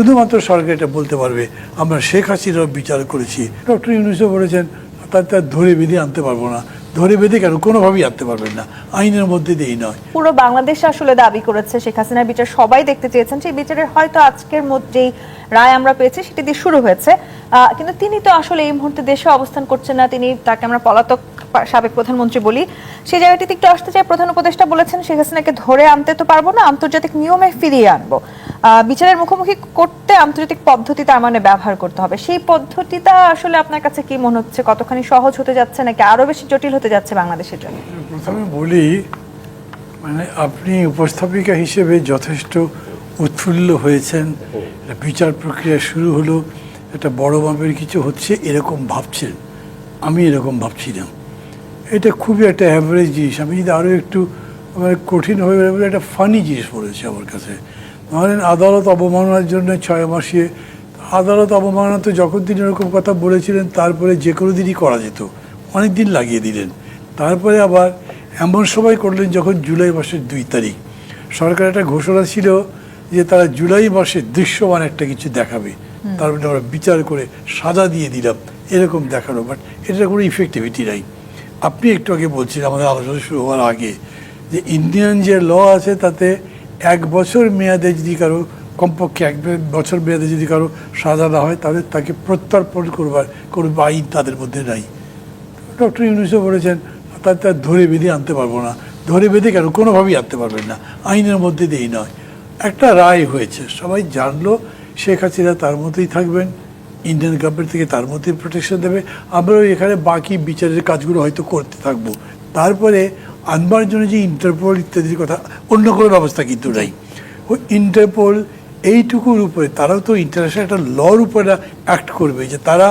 শুধুমাত্র সরকার এটা বলতে পারবে। আমরা শেখ হাসিনার বিচার করেছি। ডক্টর ইউনুসও বলেছেন, তার তার ধরে বেঁধে আনতে পারব না। ধরে বেঁধে কেন? কোনোভাবেই আনতে পারবেন না। আইনের মধ্যে দিয়েই নয়। পুরো বাংলাদেশ আসলে দাবি করেছে শেখ হাসিনার বিচার। সবাই দেখতে চেয়েছেন সেই বিচারের হয়তো আজকের মধ্যেই রায় আমরা পেয়েছি সেটি দিয়ে শুরু হয়েছে। কিন্তু তিনি তো আসলে এই মুহূর্তে দেশে অবস্থান করছেন না। তিনি তাকে আমরা পলাতক সাবেক প্রধানমন্ত্রী বলি সেই জায়গাটিতে একটু আসতে চাই। প্রধান উপদেষ্টা বলেছেন, শেখ হাসিনাকে ধরে আনতে তো পারব না, আন্তর্জাতিক নিয়মে ফিরিয়ে আনব। বিচারের মুখোমুখি করতে আন্তর্জাতিক পদ্ধতি তার মানে ব্যবহার করতে হবে। সেই পদ্ধতিটা আসলে আপনার কাছে কি মনে হচ্ছে? কতখানি সহজ হতে যাচ্ছে নাকি আরও বেশি জটিল হতে যাচ্ছে বাংলাদেশের জন্য? প্রথমে বলি মানে আপনি উপস্থাপিকা হিসেবে যথেষ্ট উৎফুল্ল হয়েছেন। বিচার প্রক্রিয়া শুরু হলো, একটা বড় মাপের কিছু হচ্ছে, এরকম ভাবছেন। আমি এরকম ভাবছি না। এটা খুবই একটা অ্যাভারেজ জিনিস। আমি যদি আরও একটু মানে কঠিন হয়ে গেলে বলে একটা ফানি জিনিস পড়েছে আমার কাছে। ধরেন আদালত অবমাননার জন্য ছয় মাসে আদালত অবমাননা তো যখন তিনি এরকম কথা বলেছিলেন তারপরে যে কোনো দিনই করা যেত। অনেক দিন লাগিয়ে দিলেন। তারপরে আবার এমন সময় করলেন যখন জুলাই মাসের দুই তারিখ। সরকার একটা ঘোষণা ছিল যে তারা জুলাই মাসে দৃশ্যমান একটা কিছু দেখাবে। তারপরে আমরা বিচার করে সাজা দিয়ে দিলাম এরকম দেখানো। বাট এটার কোনো ইফেক্টিভিটি নাই। আপনি একটু আগে বলছিলেন, আমাদের আলোচনা শুরু হওয়ার আগে, যে ইন্ডিয়ান যে ল আছে তাতে এক বছর মেয়াদে যদি কারও কমপক্ষে এক বছর মেয়াদে যদি কারও সাজা না হয়, তাহলে তাকে প্রত্যর্পণ করবার, করবে আইন তাদের মধ্যে নাই। ডক্টর ইউনুসও বলেছেন, তার তার ধরে বেঁধে আনতে পারব না। ধরে বেঁধে কেন? কোনোভাবেই আনতে পারবেন না। আইনের মধ্যে দিয়েই নয়। একটা রায় হয়েছে, সবাই জানলো, শেখ হাসিনা তার মতোই থাকবেন। ইন্ডিয়ান গভর্নমেন্ট থেকে তার মধ্যে প্রোটেকশন দেবে। আমরাও এখানে বাকি বিচারের কাজগুলো হয়তো করতে থাকব। তারপরে আনবার জন্য যে ইন্টারপোল ইত্যাদির কথা অন্য কোনো ব্যবস্থা কিন্তু নাই। ওই ইন্টারপোল এইটুকুর উপরে তারাও তো ইন্টারন্যাশনাল একটা লর উপরে অ্যাক্ট করবে যে তারা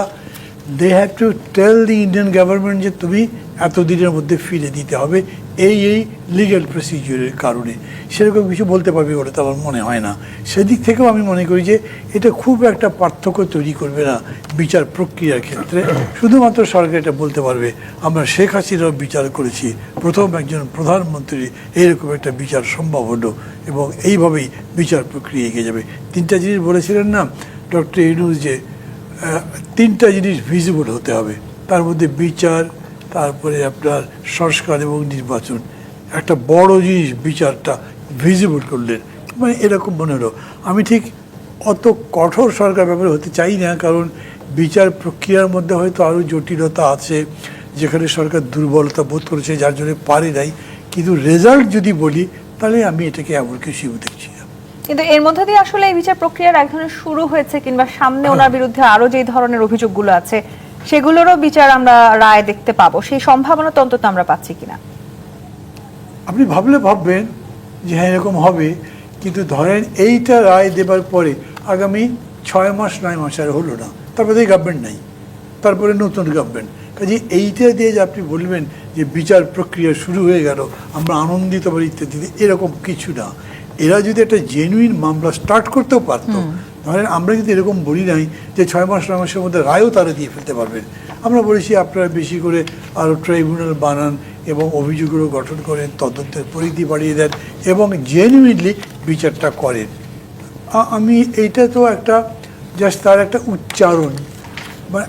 they have to tell the Indian government যে তুমি এত দিনের মধ্যে ফিরে দিতে হবে। এই এই লিগ্যাল প্রসিজিওরের কারণে। সেরকম কিছু বলতে পারবে বলে তো আমার মনে হয় না। সেদিক থেকেও আমি মনে করি যে, এটা খুব একটা পার্থক্য তৈরি করবে না বিচার প্রক্রিয়ার ক্ষেত্রে। শুধুমাত্র সরকার এটা বলতে পারবে, আমরা শেখ হাসিনার বিচার করেছি, প্রথম একজন প্রধানমন্ত্রী, এরকম একটা বিচার সম্ভব হলো এবং এইভাবেই বিচার প্রক্রিয়া এগিয়ে যাবে। তিনটা জিনিস বলেছিলেন না, ডক্টর ইউনুস যে তিনটা জিনিস ভিজিবল হতে হবে। তার মধ্যে বিচার তারপরে আপনার সংস্কার এবং নির্বাচন। একটা বড় জিনিস বিচারটা ভিজিবল করলেন। মানে এরকম মনে হলো। আমি ঠিক অত কঠোর সরকার ব্যাপারে হতে চাই না কারণ বিচার প্রক্রিয়ার মধ্যে হয়তো আরও জটিলতা আছে যেখানে সরকার দুর্বলতা বোধ করেছে যার জন্য পারে নাই। কিন্তু রেজাল্ট যদি বলি তাহলে আমি এটাকে এমন কিছু দেখছি না। কিন্তু এর মধ্যে দিয়ে আসলে এই বিচার প্রক্রিয়ার এক ধরনের শুরু হয়েছে কিংবা সামনে ওনার বিরুদ্ধে আরও যে ধরনের অভিযোগগুলো আছে সেগুলোরও বিচার আমরা রায় দেখতে পাবো। সেই সম্ভাবনা তো অন্তত আমরা পাচ্ছি কিনা। আপনি ভাবলে ভাববেন যে হ্যাঁ এরকম হবে। কিন্তু ধরেন এইটা রায় দেবার পরে আগামী ছয় মাস নয় মাস আর হলো না। তারপরে গভর্নমেন্ট নাই। তারপরে নতুন গভর্নমেন্ট কাজে এইটা দিয়ে যে আপনি বলবেন যে বিচার প্রক্রিয়া শুরু হয়ে গেল আমরা আনন্দিত পারি ইত্যাদি এরকম কিছু না। এরা যদি একটা জেনুইন মামলা স্টার্ট করতেও পারতো ধরেন আমরা কিন্তু এরকম বলি নাই যে ছয় মাস, নয় মাসের মধ্যে রায়ও তারা দিয়ে ফেলতে পারবেন। আমরা বলেছি আপনারা বেশি করে আরও ট্রাইব্যুনাল বানান এবং অভিযোগগুলো গঠন করেন, তদন্তের পরিধি বাড়িয়ে দেন এবং জেনুইনলি বিচারটা করেন। আমি এইটা তো একটা জাস্ট তার একটা উচ্চারণ। মানে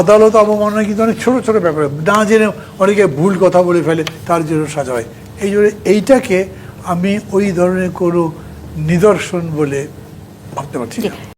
আদালত অবমাননা কিন্তু অনেক ছোটো ছোটো ব্যাপার। না জেনে অনেকে ভুল কথা বলে ফেলে, তার জন্য সাজা হয়। এই জন্য এইটাকে আমি ওই ধরনের কোনো নিদর্শন বলে 막대박 튀겨.